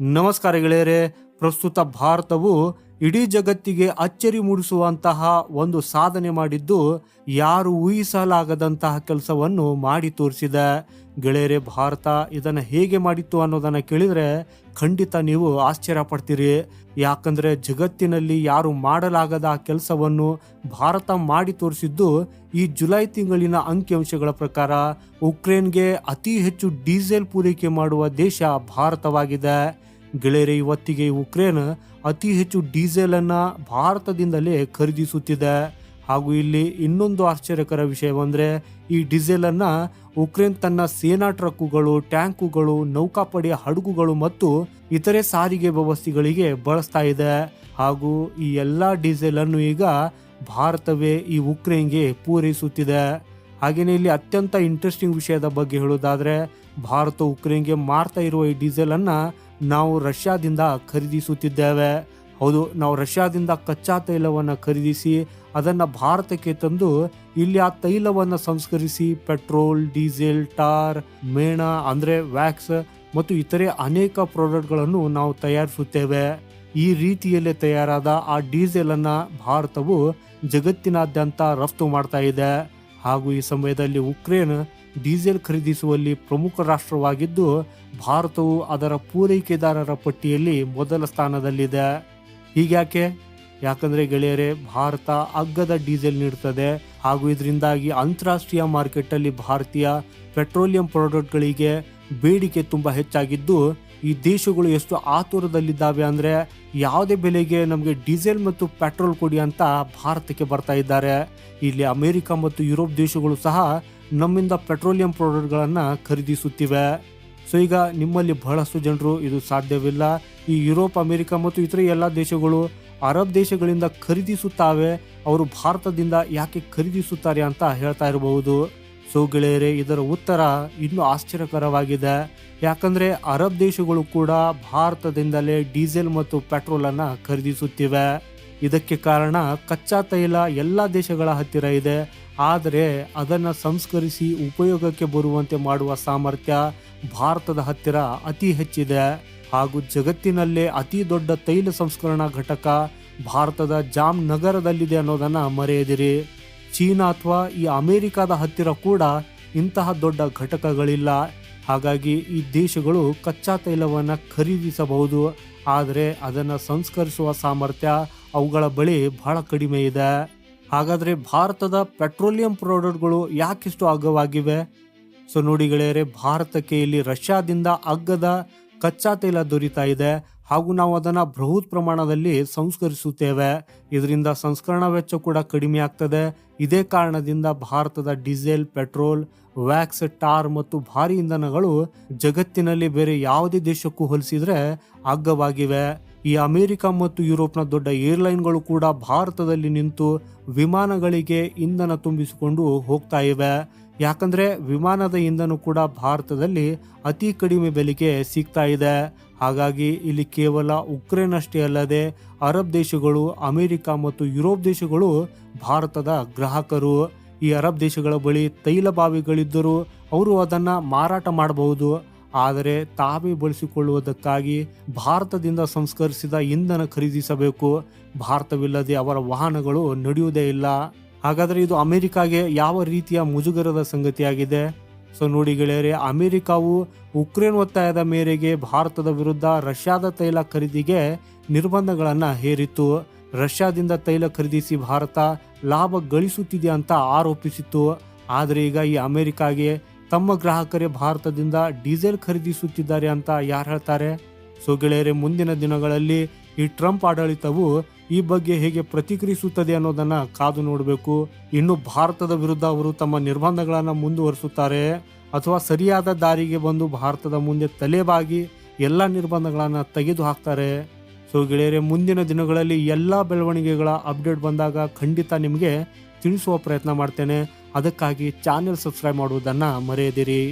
ನಮಸ್ಕಾರ ಗೆಳೆಯರೆ, ಪ್ರಸ್ತುತ ಭಾರತವು ಇಡೀ ಜಗತ್ತಿಗೆ ಅಚ್ಚರಿ ಮೂಡಿಸುವಂತಹ ಒಂದು ಸಾಧನೆ ಮಾಡಿದ್ದು, ಯಾರು ಊಹಿಸಲಾಗದಂತಹ ಕೆಲಸವನ್ನು ಮಾಡಿ ತೋರಿಸಿದೆ. ಗೆಳೆಯರೆ, ಭಾರತ ಇದನ್ನು ಹೇಗೆ ಮಾಡಿತ್ತು ಅನ್ನೋದನ್ನ ಕೇಳಿದರೆ ಖಂಡಿತ ನೀವು ಆಶ್ಚರ್ಯ ಪಡ್ತೀರಿ. ಯಾಕಂದ್ರೆ ಜಗತ್ತಿನಲ್ಲಿ ಯಾರು ಮಾಡಲಾಗದ ಆ ಕೆಲಸವನ್ನು ಭಾರತ ಮಾಡಿ ತೋರಿಸಿದ್ದು ಈ ಜುಲೈ ತಿಂಗಳಿನ ಅಂಕಿಅಂಶಗಳ ಪ್ರಕಾರ ಉಕ್ರೇನ್ಗೆ ಅತಿ ಹೆಚ್ಚು ಡೀಸೆಲ್ ಪೂರೈಕೆ ಮಾಡುವ ದೇಶ ಭಾರತವಾಗಿದೆ. ಗೆಳೆಯರೆ ಇವತ್ತಿಗೆ ಉಕ್ರೇನ್ ಅತಿ ಹೆಚ್ಚು ಡೀಸೆಲ್ ಅನ್ನ ಭಾರತದಿಂದಲೇ ಖರೀದಿಸುತ್ತಿದೆ. ಹಾಗೂ ಇಲ್ಲಿ ಇನ್ನೊಂದು ಆಶ್ಚರ್ಯಕರ ವಿಷಯವೆಂದರೆ, ಈ ಡೀಸೆಲ್ ಅನ್ನ ಉಕ್ರೇನ್ ತನ್ನ ಸೇನಾ ಟ್ರಕ್ಕುಗಳು, ಟ್ಯಾಂಕುಗಳು ನೌಕಾಪಡೆಯ ಹಡಗುಗಳು ಮತ್ತು ಇತರೆ ಸಾರಿಗೆ ವ್ಯವಸ್ಥೆಗಳಿಗೆ ಬಳಸ್ತಾ ಇದೆ. ಹಾಗೂ ಈ ಎಲ್ಲ ಡೀಸೆಲ್ ಅನ್ನು ಈಗ ಭಾರತವೇ ಈ ಉಕ್ರೇನ್ಗೆ ಪೂರೈಸುತ್ತಿದೆ. ಹಾಗೆಯೇ ಇಲ್ಲಿ ಅತ್ಯಂತ ಇಂಟ್ರೆಸ್ಟಿಂಗ್ ವಿಷಯದ ಬಗ್ಗೆ ಹೇಳೋದಾದರೆ ಭಾರತ ಉಕ್ರೇನ್ಗೆ ಮಾರ್ತಾ ಇರುವ ಈ ಡೀಸೆಲ್ ಅನ್ನ ನಾವು ರಷ್ಯಾದಿಂದ ಖರೀದಿಸುತ್ತಿದ್ದೇವೆ. ಹೌದು, ನಾವು ರಷ್ಯಾದಿಂದ ಕಚ್ಚಾ ತೈಲವನ್ನು ಖರೀದಿಸಿ, ಅದನ್ನು ಭಾರತಕ್ಕೆ ತಂದು ಇಲ್ಲಿ ಆ ತೈಲವನ್ನು ಸಂಸ್ಕರಿಸಿ ಪೆಟ್ರೋಲ್, ಡೀಸೆಲ್, ಟಾರ್, ಮೇಣ, ಅಂದರೆ ವ್ಯಾಕ್ಸ್ ಮತ್ತು ಇತರೆ ಅನೇಕ ಪ್ರಾಡಕ್ಟ್ಗಳನ್ನು ನಾವು ತಯಾರಿಸುತ್ತೇವೆ. ಈ ರೀತಿಯಲ್ಲೇ ತಯಾರಾದ ಆ ಡೀಸೆಲ್ ಅನ್ನ ಭಾರತವು ಜಗತ್ತಿನಾದ್ಯಂತ ರಫ್ತು ಮಾಡ್ತಾ ಇದೆ. ಹಾಗೂ ಈ ಸಮಯದಲ್ಲಿ ಉಕ್ರೇನ್ ಡೀಸೆಲ್ ಖರೀದಿಸುವಲ್ಲಿ ಪ್ರಮುಖ ರಾಷ್ಟ್ರವಾಗಿದ್ದು ಭಾರತವು ಅದರ ಪೂರೈಕೆದಾರರ ಪಟ್ಟಿಯಲ್ಲಿ ಮೊದಲ ಸ್ಥಾನದಲ್ಲಿದೆ. ಹೀಗ್ಯಾಕೆ? ಯಾಕಂದ್ರೆ ಗೆಳೆಯರೆ, ಭಾರತ ಅಗ್ಗದ ಡೀಸೆಲ್ ನೀಡುತ್ತದೆ. ಹಾಗೂ ಇದರಿಂದಾಗಿ ಅಂತಾರಾಷ್ಟ್ರೀಯ ಮಾರ್ಕೆಟಲ್ಲಿ ಭಾರತೀಯ ಪೆಟ್ರೋಲಿಯಂ ಪ್ರಾಡಕ್ಟ್ಗಳಿಗೆ ಬೇಡಿಕೆ ತುಂಬ ಹೆಚ್ಚಾಗಿದ್ದು, ಈ ದೇಶಗಳು ಎಷ್ಟು ಆತುರದಲ್ಲಿದ್ದಾವೆ ಅಂದರೆ ಯಾವುದೇ ಬೆಲೆಗೆ ನಮಗೆ ಡೀಸೆಲ್ ಮತ್ತು ಪೆಟ್ರೋಲ್ ಕೊಡಿ ಅಂತ ಭಾರತಕ್ಕೆ ಬರ್ತಾ ಇದ್ದಾರೆ. ಇಲ್ಲಿ ಅಮೆರಿಕ ಮತ್ತು ಯುರೋಪ್ ದೇಶಗಳು ಸಹ ನಮ್ಮಿಂದ ಪೆಟ್ರೋಲಿಯಂ ಪ್ರಾಡಕ್ಟ್ಗಳನ್ನು ಖರೀದಿಸುತ್ತಿವೆ. ಸೊ ಈಗ ನಿಮ್ಮಲ್ಲಿ ಬಹಳಷ್ಟು ಜನರು ಇದು ಸಾಧ್ಯವಿಲ್ಲ. ಈ ಯುರೋಪ್, ಅಮೆರಿಕ ಮತ್ತು ಇತರ ಎಲ್ಲ ದೇಶಗಳು ಅರಬ್ ದೇಶಗಳಿಂದ ಖರೀದಿಸುತ್ತಾವೆ. ಅವರು ಭಾರತದಿಂದ ಯಾಕೆ ಖರೀದಿಸುತ್ತಾರೆ ಅಂತ ಹೇಳ್ತಾ ಇರಬಹುದು. ಸೊ ಗೆಳೆಯರೆ, ಇದರ ಉತ್ತರ ಇನ್ನೂ ಆಶ್ಚರ್ಯಕರವಾಗಿದೆ. ಯಾಕಂದರೆ ಅರಬ್ ದೇಶಗಳು ಕೂಡ ಭಾರತದಿಂದಲೇ ಡೀಸೆಲ್ ಮತ್ತು ಪೆಟ್ರೋಲನ್ನು ಖರೀದಿಸುತ್ತಿವೆ. ಇದಕ್ಕೆ ಕಾರಣ ಕಚ್ಚಾ ತೈಲ ಎಲ್ಲ ದೇಶಗಳ ಹತ್ತಿರ ಇದೆ. ಆದರೆ ಅದನ್ನು ಸಂಸ್ಕರಿಸಿ ಉಪಯೋಗಕ್ಕೆ ಬರುವಂತೆ ಮಾಡುವ ಸಾಮರ್ಥ್ಯ ಭಾರತದ ಹತ್ತಿರ ಅತಿ ಹೆಚ್ಚಿದೆ. ಹಾಗೂ ಜಗತ್ತಿನಲ್ಲೇ ಅತಿ ದೊಡ್ಡ ತೈಲ ಸಂಸ್ಕರಣಾ ಘಟಕ ಭಾರತದ ಜಾಮ್ ನಗರದಲ್ಲಿದೆ ಅನ್ನೋದನ್ನು ಮರೆಯದಿರಿ. ಚೀನಾ ಅಥವಾ ಈ ಅಮೇರಿಕಾದ ಹತ್ತಿರ ಕೂಡ ಇಂತಹ ದೊಡ್ಡ ಘಟಕಗಳಿಲ್ಲ. ಹಾಗಾಗಿ ಈ ದೇಶಗಳು ಕಚ್ಚಾ ತೈಲವನ್ನು ಖರೀದಿಸಬಹುದು. ಆದರೆ ಅದನ್ನು ಸಂಸ್ಕರಿಸುವ ಸಾಮರ್ಥ್ಯ ಅವುಗಳ ಬಳಿ ಬಹಳ ಕಡಿಮೆ ಇದೆ. ಹಾಗಾದರೆ ಭಾರತದ ಪೆಟ್ರೋಲಿಯಂ ಪ್ರಾಡಕ್ಟ್ಗಳು ಯಾಕಿಷ್ಟು ಅಗ್ಗವಾಗಿವೆ? ಸೊ ನೋಡಿ ಗೆಳೆಯರೆ, ಭಾರತಕ್ಕೆ ಇಲ್ಲಿ ರಷ್ಯಾದಿಂದ ಅಗ್ಗದ ಕಚ್ಚಾ ತೈಲ ದೊರೀತಾ ಇದೆ. ಹಾಗೂ ನಾವು ಅದನ್ನು ಬೃಹತ್ ಪ್ರಮಾಣದಲ್ಲಿ ಸಂಸ್ಕರಿಸುತ್ತೇವೆ. ಇದರಿಂದ ಸಂಸ್ಕರಣಾ ವೆಚ್ಚ ಕೂಡ ಕಡಿಮೆ ಆಗ್ತದೆ. ಇದೇ ಕಾರಣದಿಂದ ಭಾರತದ ಡೀಸೆಲ್, ಪೆಟ್ರೋಲ್, ವ್ಯಾಕ್ಸ್, ಟಾರ್ ಮತ್ತು ಭಾರಿ ಇಂಧನಗಳು ಜಗತ್ತಿನಲ್ಲಿ ಬೇರೆ ಯಾವುದೇ ದೇಶಕ್ಕೂ ಹೋಲಿಸಿದರೆ ಅಗ್ಗವಾಗಿವೆ. ಈ ಅಮೆರಿಕ ಮತ್ತು ಯುರೋಪ್ನ ದೊಡ್ಡ ಏರ್ಲೈನ್ಗಳು ಕೂಡ ಭಾರತದಲ್ಲಿ ನಿಂತು ವಿಮಾನಗಳಿಗೆ ಇಂಧನ ತುಂಬಿಸಿಕೊಂಡು ಹೋಗ್ತಾ ಇವೆ. ಯಾಕಂದ್ರೆ ವಿಮಾನದ ಇಂಧನ ಕೂಡ ಭಾರತದಲ್ಲಿ ಅತಿ ಕಡಿಮೆ ಬೆಲೆಗೆ ಸಿಗ್ತಾ ಇದೆ. ಹಾಗಾಗಿ ಇಲ್ಲಿ ಕೇವಲ ಉಕ್ರೇನ್ ಅಷ್ಟೇ ಅಲ್ಲದೆ ಅರಬ್ ದೇಶಗಳು, ಅಮೆರಿಕ ಮತ್ತು ಯುರೋಪ್ ದೇಶಗಳು ಭಾರತದ ಗ್ರಾಹಕರು. ಈ ಅರಬ್ ದೇಶಗಳ ಬಳಿ ತೈಲ ಬಾವಿಗಳಿದ್ದರೂ ಅವರು ಅದನ್ನು ಮಾರಾಟ ಮಾಡಬಹುದು. ಆದರೆ ತಾವೇ ಬಳಸಿಕೊಳ್ಳುವುದಕ್ಕಾಗಿ ಭಾರತದಿಂದ ಸಂಸ್ಕರಿಸಿದ ಇಂಧನ ಖರೀದಿಸಬೇಕು. ಭಾರತವಿಲ್ಲದೆ ಅವರ ವಾಹನಗಳು ನಡೆಯುವುದೇ ಇಲ್ಲ. ಹಾಗಾದರೆ ಇದು ಅಮೆರಿಕಾಗೆ ಯಾವ ರೀತಿಯ ಮುಜುಗರದ ಸಂಗತಿಯಾಗಿದೆ? ಸೊ ನೋಡಿ ಗೆಳೆಯರೆ, ಅಮೆರಿಕಾವು ಉಕ್ರೇನ್ ಒತ್ತಾಯದ ಮೇರೆಗೆ ಭಾರತದ ವಿರುದ್ಧ ರಷ್ಯಾದ ತೈಲ ಖರೀದಿಗೆ ನಿರ್ಬಂಧಗಳನ್ನು ಹೇರಿತ್ತು. ರಷ್ಯಾದಿಂದ ತೈಲ ಖರೀದಿಸಿ ಭಾರತ ಲಾಭ ಗಳಿಸುತ್ತಿದೆ ಅಂತ ಆರೋಪಿಸಿತ್ತು. ಆದರೆ ಈಗ ಈ ಅಮೆರಿಕಾಗೆ ತಮ್ಮ ಗ್ರಾಹಕರೇ ಭಾರತದಿಂದ ಡೀಸೆಲ್ ಖರೀದಿಸುತ್ತಿದ್ದಾರೆ ಅಂತ ಯಾರು ಹೇಳ್ತಾರೆ? ಸೊ ಗೆಳೆಯರೆ, ಮುಂದಿನ ದಿನಗಳಲ್ಲಿ ಈ ಟ್ರಂಪ್ ಆಡಳಿತವು ಈ ಬಗ್ಗೆ ಹೇಗೆ ಪ್ರತಿಕ್ರಿಯಿಸುತ್ತದೆ ಅನ್ನೋದನ್ನ ಕಾದು ನೋಡಬೇಕು. ಇನ್ನು ಭಾರತದ ವಿರುದ್ಧ ಅವರು ತಮ್ಮ ನಿರ್ಬಂಧಗಳನ್ನು ಮುಂದುವರಿಸುತ್ತಾರೆ. ಅಥವಾ ಸರಿಯಾದ ದಾರಿಗೆ ಬಂದು ಭಾರತದ ಮುಂದೆ ತಲೆಬಾಗಿ ಎಲ್ಲ ನಿರ್ಬಂಧಗಳನ್ನು ತೆಗೆದು ಹಾಕ್ತಾರೆ. ಸೊ ಗೆಳೆಯರೆ, ಮುಂದಿನ ದಿನಗಳಲ್ಲಿ ಎಲ್ಲ ಬೆಳವಣಿಗೆಗಳ ಅಪ್ಡೇಟ್ ಬಂದಾಗ ಖಂಡಿತ ನಿಮಗೆ ತಿಳಿಸುವ ಪ್ರಯತ್ನ ಮಾಡ್ತೇನೆ. ಅದಕ್ಕಾಗಿ ಚಾನೆಲ್ ಸಬ್ಸ್ಕ್ರೈಬ್ ಮಾಡುವುದನ್ನು ಮರೆಯದಿರಿ.